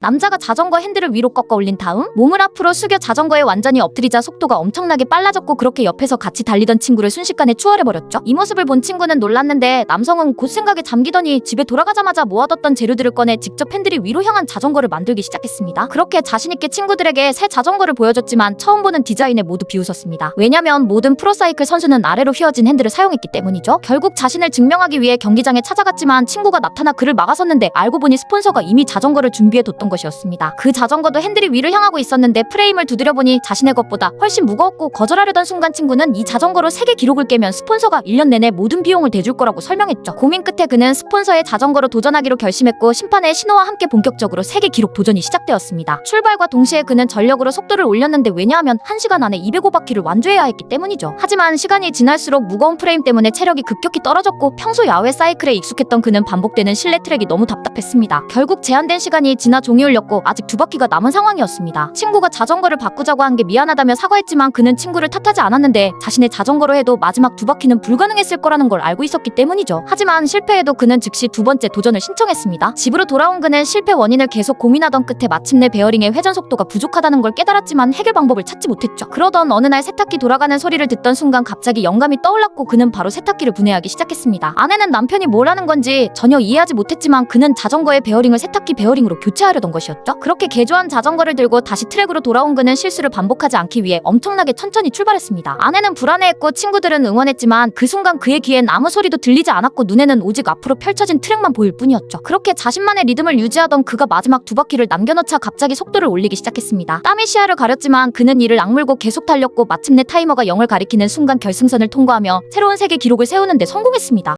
남자가 자전거 핸들을 위로 꺾어 올린 다음 몸을 앞으로 숙여 자전거에 완전히 엎드리자 속도가 엄청나게 빨라졌고 그렇게 옆에서 같이 달리던 친구를 순식간에 추월해버렸죠. 이 모습을 본 친구는 놀랐는데 남성은 곧 생각에 잠기더니 집에 돌아가자마자 모아뒀던 재료들을 꺼내 직접 핸들이 위로 향한 자전거를 만들기 시작했습니다. 그렇게 자신있게 친구들에게 새 자전거를 보여줬지만 처음 보는 디자인에 모두 비웃었습니다. 왜냐면 모든 프로사이클 선수는 아래로 휘어진 핸들을 사용했기 때문이죠. 결국 자신을 증명하기 위해 경기장에 찾아갔지만 친구가 나타나 그를 막아섰는데 알고 보니 스폰서가 이미 자전거를 준비해뒀던 것이었습니다. 그 자전거도 핸들이 위를 향하고 있었는데 프레임을 두드려보니 자신의 것보다 훨씬 무거웠고 거절하려던 순간 친구는 이 자전거로 세계 기록을 깨면 스폰서가 1년 내내 모든 비용을 대줄 거라고 설명했죠. 고민 끝에 그는 스폰서의 자전거로 도전하기로 결심했고 심판의 신호와 함께 본격적으로 세계 기록 도전이 시작되었습니다. 출발과 동시에 그는 전력으로 속도를 올렸는데 왜냐하면 1시간 안에 205바퀴를 완주해야 했기 때문이죠. 하지만 시간이 지날수록 무거운 프레임 때문에 체력이 급격히 떨어졌고 평소 야외 사이클에 익숙했던 그는 반복되는 실내 트랙이 너무 답답했습니다. 결국 제한된 시간이 지나 종이 울렸고 아직 두 바퀴가 남은 상황이었습니다. 친구가 자전거를 바꾸자고 한 게 미안하다며 사과했지만 그는 친구를 탓하지 않았는데 자신의 자전거로 해도 마지막 두 바퀴는 불가능했을 거라는 걸 알고 있었기 때문이죠. 하지만 실패해도 그는 즉시 두 번째 도전을 신청했습니다. 집으로 돌아온 그는 실패 원인을 계속 고민하던 끝에 마침내 베어링의 회전 속도가 부족하다는 걸 깨달았지만 해결 방법을 찾지 못했죠. 그러던 어느 날 세탁기 돌아가는 소리를 듣던 순간 갑자기 영감이 떠올랐고 그는 바로 세탁기를 분해하기 시작했습니다. 아내는 남편이 뭘 하는 건지 전혀 이해하지 못했지만 그는 자전거의 베어링을 세탁기 베어링으로 교체하려 던 것이었죠. 그렇게 개조한 자전거를 들고 다시 트랙으로 돌아온 그는 실수를 반복하지 않기 위해 엄청나게 천천히 출발했습니다. 아내는 불안해했고 친구들은 응원했지만 그 순간 그의 귀엔 아무 소리도 들리지 않았고 눈에는 오직 앞으로 펼쳐진 트랙만 보일 뿐이었죠. 그렇게 자신만의 리듬을 유지하던 그가 마지막 두 바퀴를 남겨놓자 갑자기 속도를 올리기 시작했습니다. 땀이 시야를 가렸지만 그는 이를 악물고 계속 달렸고 마침내 타이머가 0을 가리키는 순간 결승선을 통과하며 새로운 세계 기록을 세우는데 성공했습니다.